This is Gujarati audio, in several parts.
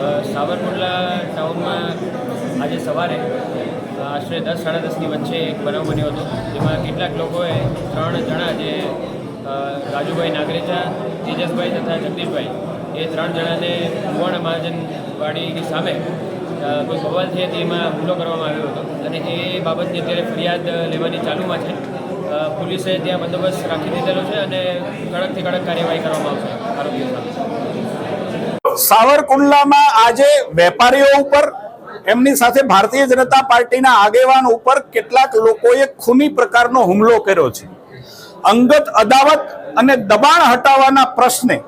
સાવરકુંડલા ટાઉનમાં આજે સવારે આશરે દસ, સાડા દસની વચ્ચે એક બનાવ બન્યો હતો. જેમાં કેટલાક લોકોએ ત્રણ જણા જે રાજુભાઈ નાગરેજા તેજસભાઈ તથા જગદીશભાઈ, એ ત્રણ જણાને કુવાણા મહાજનવાડીની સામે કોઈ બવાલ છે તેમાં હુમલો કરવામાં આવ્યો હતો. અને એ બાબતની અત્યારે ફરિયાદ લેવાની ચાલુમાં છે. પોલીસે ત્યાં બંદોબસ્ત રાખી દીધેલો છે અને કડકથી કડક કાર્યવાહી કરવામાં આવશે. આરોગ્ય સામે સાવરકુંડલામાં આજે વેપારીઓ ઉપર, એમની સાથે ભારતીય જનતા પાર્ટીના આગેવાન ઉપર કેટલાક લોકોએ ખૂની પ્રકારનો હુમલો કર્યો છે. અંગત અદાવત અને દબાણ હટાવવાના પ્રશ્ને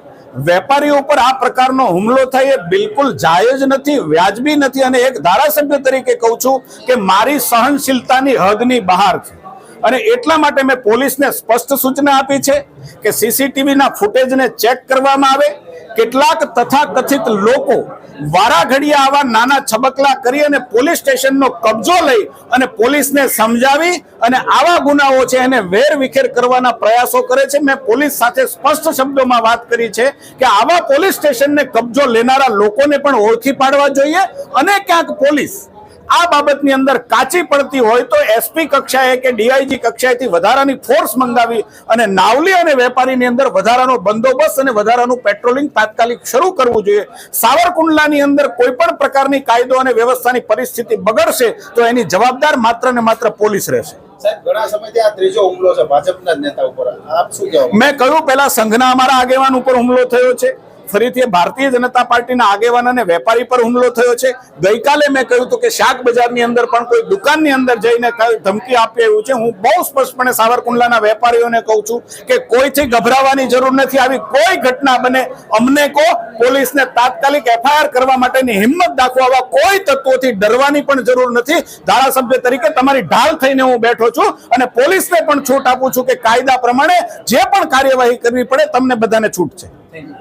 વેપારીઓ ઉપર આ પ્રકારનો હુમલો થાય એ બિલકુલ જાયજ નથી, વ્યાજબી નથી અને એક ધારાસભ્ય તરીકે કહું છું કે મારી સહનશીલતાની હદની બહાર છે. અને એટલા માટે મેં પોલીસને સ્પષ્ટ સૂચના આપી છે કે સીસીટીવીના ફૂટેજને ચેક કરવામાં આવે કેટલાક તથાકથિત લોકો વારાઘડિયા આવા નાના છબકલા કરી અને પોલીસ સ્ટેશનનો કબજો લઈ અને પોલીસને સમજાવી અને આવા ગુનાઓ છે એને વેર વિખેર કરવાના પ્રયાસો કરે છે. મેં પોલીસ સાથે સ્પષ્ટ શબ્દોમાં વાત કરી છે કે આવા પોલીસ સ્ટેશનને કબજો લેનારા લોકોને પણ ઓળખી પાડવા જોઈએ અને ક્યાંક પોલીસ આ બાબતની અંદર કાચી પડતી હોય તો એસપી કક્ષાએ કે ડીઆઈજી કક્ષાએથી વધારાની ફોર્સ મંગાવી અને નાવલી અને વેપારીની અંદર વધારાનો બંદોબસ્ત અને વધારાનું પેટ્રોલિંગ તાત્કાલિક શરૂ કરવું જોઈએ. સાવરકુંડલાની અંદર કોઈ પણ પ્રકારની કાયદો અને વ્યવસ્થાની પરિસ્થિતિ બગડશે તો એની જવાબદાર માત્ર ને માત્ર પોલીસ રહેશે. મેં કહ્યું પેલા સંઘના અમારા આગેવાન ઉપર હુમલો થયો છે. ફરીથી ભારતીય જનતા પાર્ટીના આગેવાન અને વેપારી પર હુમલો થયો છે. ગઈકાલે મેં કહ્યું હતું કે શાક બજારની અંદર પણ કોઈ દુકાનની અંદર જઈને ધમકી આપી આવ્યું છે. હું બહુ સ્પષ્ટપણે સાવરકુંડલાના વેપારીઓને કહું છું કે કોઈથી ગભરાવાની જરૂર નથી. આવી કોઈ ઘટના બને અમને કહો. પોલીસને તાત્કાલિક એફઆઈઆર કરવા માટેની હિંમત દાખવો. આવા કોઈ તત્વોથી ડરવાની પણ જરૂર નથી. ધારાસભ્ય તરીકે તમારી ઢાલ થઈને હું બેઠો છું અને પોલીસને પણ છૂટ આપું છું કે કાયદા પ્રમાણે જે પણ કાર્યવાહી કરવી પડે, તમને બધાને છૂટ છે.